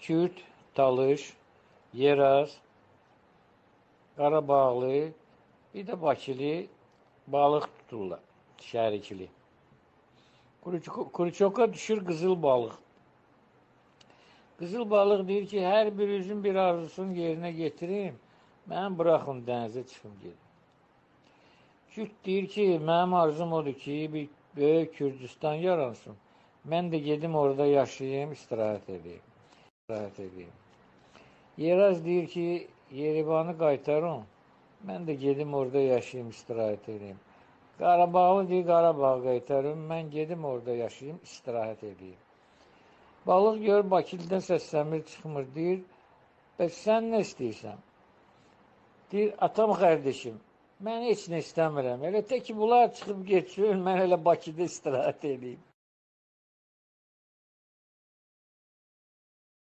Kürd, Talış, Yeraz, Qarabağlı, bir də Bakılı balıq tuturlar, şərikli. Kuruçoka düşür qızıl balıq. Qızıl balıq deyir ki, hər birinizin bir arzusunu yerinə getirim, mən buraxın dənizə çıxım gedim. Kürd deyir ki, mənim arzum odur ki, bir böyük Kürdistan yaransın. Mən də gedim orada yaşayayım, istirahət edeyim. İstirahət edeyim. Yeraz deyir ki, Yerivanı qaytarın. Mən də gedim orada yaşayayım, istirahət edeyim. Qarabağlı deyir, Qarabağı qaytarın. Mən gedim orada yaşayayım, istirahət edeyim. Balıq gör Bakılıdan səslənmir, çıxmır. Deyir, bəs sən nə istəyirsən? Deyir, atam qardaşım, mən heç nə istəmirəm. Elə tək ki, bunlar çıxıb getsin, mən elə Bakıda istirahət edeyim.